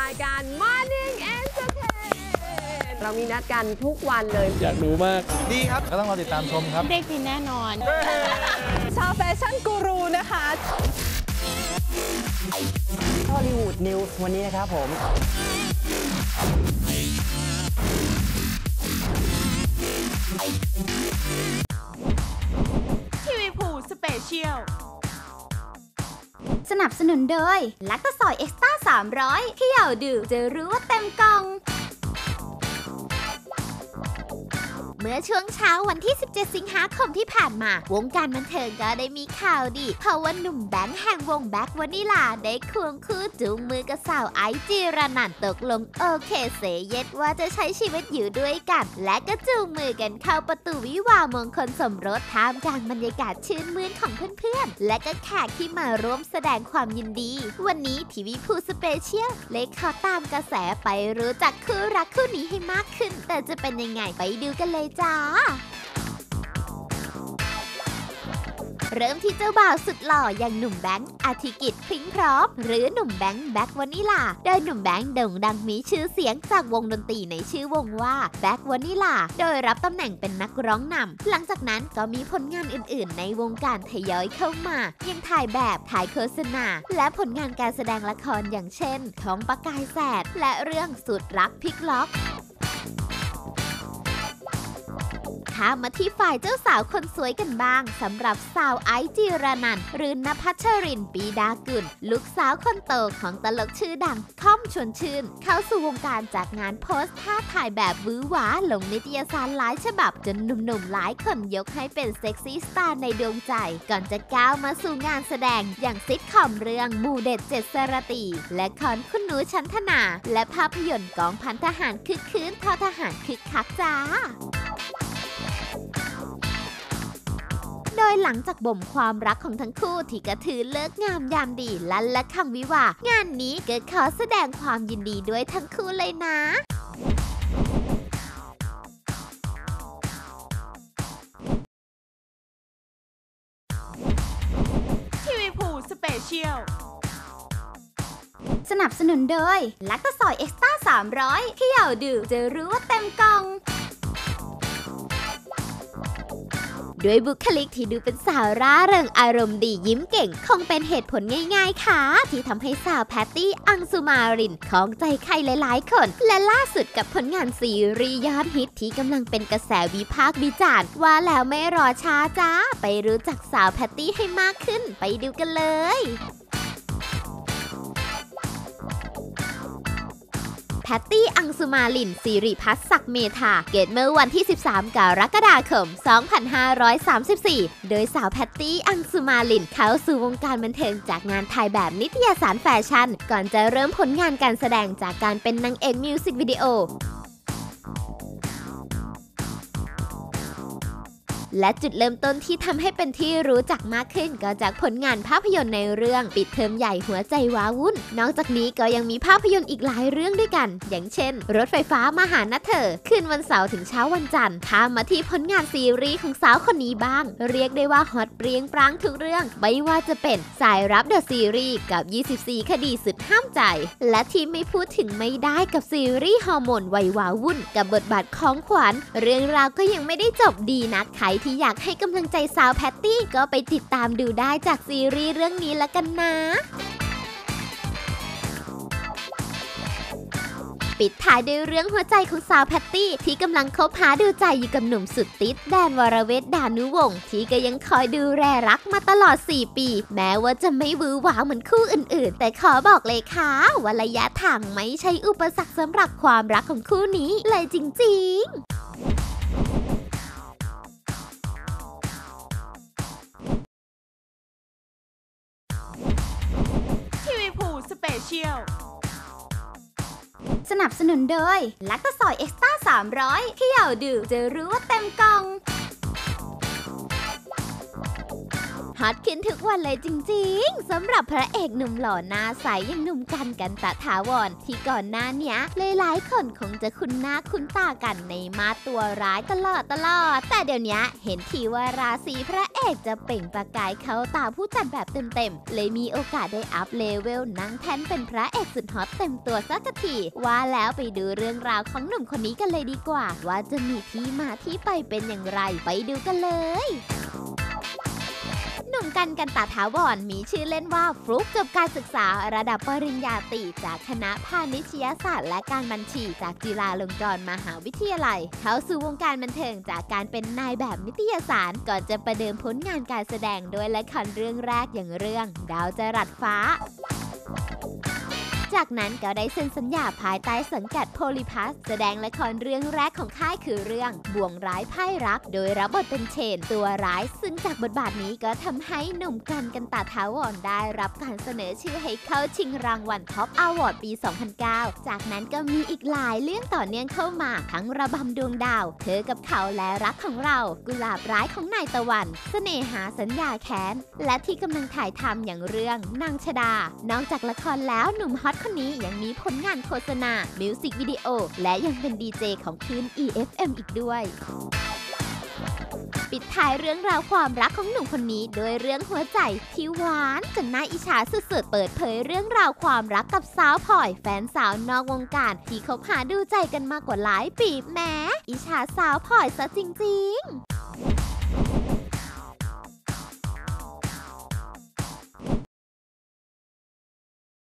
รายการ Morning Entertain เรามีนัดกันทุกวันเลย อยากรู้มาก ดีครับ ก็ต้องรอติดตามชมครับเด็กดีแน่นอน ชาวแฟชั่นกูรูนะคะฮอลลีวูดนิวส์วันนี้นะครับผม สนับสนุนโดยลักตะซอยเอ็กซ์ต้า300เขย่าดื่มจะรู้ว่าเต็มกล่อง มื่อช่วงเช้าวันที่ 17 สิงหาคมที่ผ่านมา วงการบันเทิงก็ได้มีข่าวดี เพราะว่าหนุ่มแบงค์แห่งวงแบ็ควานิลา ได้ควงคู่จูงมือกับสาวไอจีรนันตกลงโอเคเสยเย็ดว่าจะใช้ชีวิตอยู่ด้วยกัน และก็จูงมือกันเข้าประตูวิวาห์มงคลสมรสท่ามกลางบรรยากาศชื่นมื่นของเพื่อนๆ และก็แขกที่มาร่วมแสดงความยินดี วันนี้ทีวีพูสเปเชียลเลยขอตามกระแสไปรู้จักคู่รักคู่นี้ให้มากขึ้น แต่จะเป็นยังไงไปดูกันเลยจ้า เริ่มที่เจ้าบ่าวสุดหล่ออย่างหนุ่มแบงค์อาทิกิจพริ้งพร้อม หรือหนุ่มแบงค์แบ็ควานิลาโดยหนุ่มแบงค์โด่งดังมีชื่อเสียงจากวงดนตรีในชื่อวงว่าแบ็ควานิลาโดยรับตำแหน่งเป็นนักร้องนำหลังจากนั้นก็มีผลงานอื่นๆ ในวงการทยอยเข้ามายังถ่ายแบบถ่ายโฆษณา และผลงานการแสดงละครอย่างเช่นท้องประกายแสดและเรื่องสุดรักพลิกล็อก ข้ามมาที่ฝ่ายเจ้าสาวคนสวยกันบ้างสำหรับสาวไอซ์จีรนันหรือนภัชรินปีดากุลลูกสาวคนโตของตลกชื่อดังค่อมชวนชื่น เข้าสู่วงการจากงานโพสต์ท่าถ่ายแบบวื้อหวาลงนิตยสารหลายฉบับ จนหนุ่มๆหลายคนยกให้เป็นเซ็กซี่สตาร์ในดวงใจ ก่อนจะก้าวมาสู่งานแสดงอย่างซิทคอมเรื่องมูเด็ดเจ็ดสรตีและคอนคุณหนูชั้นธนา และภาพยนตร์กองพันทหารคึกคืนทอทหารคึกคักจ้า โดยหลังจากบ่มความรักของทั้งคู่ที่กระถือเลิกงามยามดีลั่นและคำวิวาห์งานนี้ก็ขอแสดงความยินดีด้วยทั้งคู่เลยนะทีวีพูสเปเชียลสนับสนุนโดยลักตะซอยเอ็กซ์ต้า300เขย่าดื่มจะรู้ว่าเต็มกล่อง ด้วยบุคลิกที่ดูเป็นสาวร่าเริงอารมณ์ดียิ้มเก่ง คงเป็นเหตุผลง่ายๆค่ะ ที่ทำให้สาวแพตตี้อังสุมารินของใจใครหลายๆคน และล่าสุดกับผลงานซีรีส์ยอดฮิตที่กำลังเป็นกระแสวิพากษ์วิจารณ์ว่าแล้วไม่รอช้าจ้า ไปรู้จักสาวแพตตี้ให้มากขึ้น ไปดูกันเลย ตตี้ อังสุมาลินสิริพัฒศักเมธา เกิดเมื่อวันที่ 13 กรกฎาคม 2534 โดยสาวแพตตี้ อังสุมาลิน เข้าสู่วงการบันเทิงจากงานถ่ายแบบนิตยสารแฟชั่น ก่อนจะเริ่มผลงานการแสดงจากการเป็นนางเอกมิวสิกวิดีโอ และจุดเริ่มต้นที่ทำให้เป็นที่รู้จักมากขึ้นก็จากผลงานภาพยนตร์ในเรื่องปิดเทอมใหญ่หัวใจว้าวุ่น นอกจากนี้ก็ยังมีภาพยนตร์อีกหลายเรื่องด้วยกัน อย่างเช่น รถไฟฟ้ามาหานะเธอคืนวันเสาร์ถึงเช้าวันจันทร์ข้ามมาที่ผลงานซีรีส์ของสาวคนนี้บ้าง เรียกได้ว่าฮอตเปรียงปรางทุกเรื่อง ไม่ว่าจะเป็นสายรับเดอะซีรีส์กับ 24 คดีสุดห้ามใจ และที่ไม่พูดถึงไม่ได้กับซีรีส์ฮอร์โมนวัยว้าวุ่น กับบทบาทของขวัญ เรื่องราวก็ยังไม่ได้จบดีนะใครที่อยากให้กำลังใจสาวแพตตี้ก็ไปติดตามดูได้จากซีรีส์เรื่องนี้ละกันนะปิดท้ายด้วยเรื่องหัวใจของสาวแพตตี้ ที่กำลังคบหาดูใจอยู่กับหนุ่มสุดติดแดนวรเวทดานุวงศ์ที่ก็ยังคอยดูแลรักมาตลอด 4 ปี แม้ว่าจะไม่วือหวาเหมือนคู่อื่นๆ แต่ขอบอกเลยค่ะว่าระยะทางไม่ใช่อุปสรรคสำหรับความรักของคู่นี้เลยจริง ๆ ทีวีพูสเปเชียล สนับสนุนโดย ลักตะซอยเอ็กซ์ต้า300เขย่าดื่มจะรู้ว่าเต็มกล่อง ฮอตขึ้นทุกวันเลยจริงๆสำหรับพระเอกหนุ่มหล่อหน้าใสอย่างหนุ่มกันกันตะถาวรที่ก่อนหน้าเนี้ยหลายๆคนคงจะคุ้นหน้าคุ้นตากันในมาตัวร้ายตลอดตลอด แต่เดี๋ยวนี้เห็นทีว่าราศีพระเอกจะเปล่งประกายเข้าตาผู้จัดแบบเต็มๆ เลยมีโอกาสได้อัพเลเวลนั่งแท่นเป็นพระเอกสุดฮอตเต็มตัวสักทีว่าแล้วไปดูเรื่องราวของหนุ่มคนนี้กันเลยดีกว่า ว่าจะมีที่มาที่ไปเป็นอย่างไรไปดูกันเลย นุ่มกันกันตาถาวรมีชื่อเล่นว่าฟลุกจบการศึกษาระดับปริญญาตรีจากคณะพาณิชยศาสตร์ และการบัญชีจากจุฬาลงกรณ์มหาวิทยาลัย เข้าสู่วงการบันเทิงจากการเป็นนายแบบนิตยสารก่อนจะประเดิมผลงานการแสดงด้วยละครเรื่องแรกอย่างเรื่อง ดาวจรัสฟ้า จากนั้นก็ได้เซ็นสัญญาภายใต้สังกัดโพลิพัส แสดงละครเรื่องแรกของค่ายคือเรื่องบ่วงร้ายไพ่รัก โดยรับบทเป็นเชนตัวร้าย ซึ่งจากบทบาทนี้ก็ทำให้หนุ่มกันกันตาถาวรได้รับการเสนอชื่อให้เข้าชิงรางวัลท็อปอวอร์ดปี 2009 จากนั้นก็มีอีกหลายเรื่องต่อเนื่องเข้ามาทั้งระบำดวงดาว เธอกับเขาและรักของเรา กุหลาบร้ายของนายตะวันเสน่หาสัญญาแค้น และที่กำลังถ่ายทำอย่างเรื่องนางชดา นอกจากละครแล้วหนุ่มฮอตคนนี้ยังมีผลงานโฆษณา มิวสิกวิดีโอ และยังเป็นดีเจของคลื่น EFM อีกด้วย ปิดท้ายเรื่องราวความรักของหนุ่มคนนี้ด้วยเรื่องหัวใจที่หวานจนน่าอิจฉาสุดๆ เปิดเผยเรื่องราวความรักกับสาวพลอย แฟนสาวนอกวงการ ที่คบหาดูใจกันมากกว่าหลายปีแหม้อิจฉาสาวพลอยซะจริง ๆ